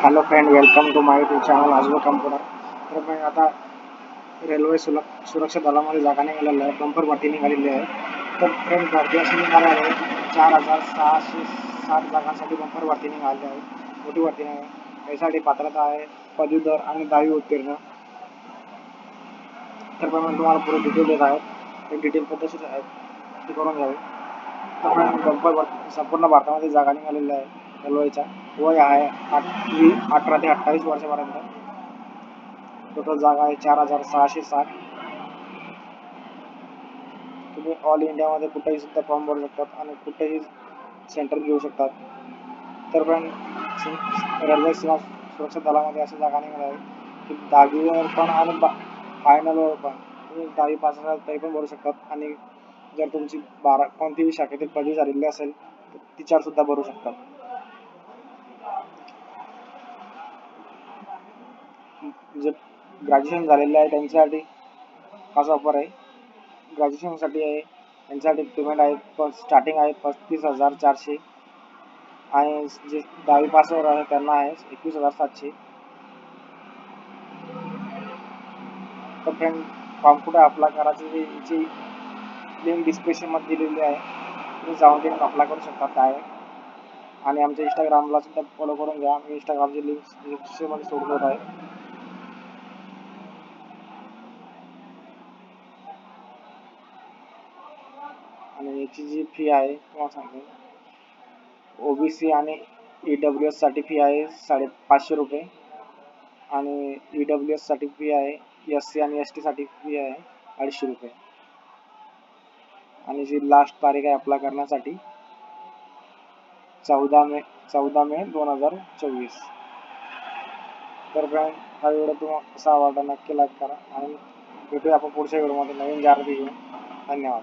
Hello friend welcome to my YouTube channel आजवर computer तर मी आता रेल्वे सुल सुरक्षा दलामध्ये जागा निघालेलं आहे. बंपर भरती निघालेली आहे. तर फ्रेंड भरती अशी निघाली आहे. चार हजार सहाशे साठ जागांसाठी बंपर भरती निघाली आहे. मोठी भरती आहे यासाठी पात्रता आहे पदवीधर आणि दहावी उत्तीर्ण. तर मी तुम्हाला पुढे डिटेल देत आहे. ते डिटेल पद्धतशीर आहे. ते करून घ्यावे. तर बंपर भरती संपूर्ण भारतामध्ये जागा निघालेल्या आहे. रेल्वेच्या वय आहे आठवी अठरा ते अठ्ठावीस वर्षापर्यंत. टोटल जागा आहे चार हजार सहाशे साठ. तुम्ही ऑल इंडियामध्ये कुठेही सुद्धा फॉर्म भरू शकतात आणि कुठेही सेंटर घेऊ शकतात. तर पण रेल्वे सीमा सुरक्षा दलामध्ये अशा जागा नाही आहे की दहावीवर पण आणि फायनलवर पण तुम्ही दहावी पास असाल तरी पण भरू शकतात. आणि जर तुमची बारा कोणतीही शाखेतील पदवी झालेली असेल तर तिच्यावर सुद्धा भरू शकतात. जे ग्रॅज्युएशन झालेले आहे त्यांच्यासाठी खास ऑफर आहे. ग्रॅज्युएशनसाठी आहे त्यांच्यासाठी पेमेंट आहे स्टार्टिंग आहे पस्तीस हजार चारशे. आणि जे दहावी पासवर आहे त्यांना आहे एकवीस हजार सातशे. तर फ्रेंड फॉर्म कुठे अप्लाय करायची याची लिंक डिस्क्रिप्शनमध्ये दिलेली आहे तुम्ही जाऊन तिथे अप्लाय करू शकता काय आणि आमच्या इंस्टाग्रामला सुद्धा फॉलो करून घ्या. मी इंस्टाग्रामची लिंक डिस्क्रिप्शनमध्ये सोडत आहे. आणि याची जी फी आहे तुम्हाला सांगतो. ओबीसी आणि ई डब्ल्यू एससाठी फी आहे साडे पाचशे रुपये. आणि ई डब्ल्यू एससाठी फी आहे एस सी आणि एस टी साठी फी आहे अडीचशे रुपये. आणि जी लास्ट तारीख आहे अप्लाय करण्यासाठी चौदा मे चौदा मे दोन हजार चोवीस. तर फ्रेंड हा व्हिडिओ तुम्हाला असा आवडला नक्की लाईक करा. आणि भेटूया आपण पुढच्या व्हिडिओमध्ये नवीन जाहिराती घेऊन. धन्यवाद.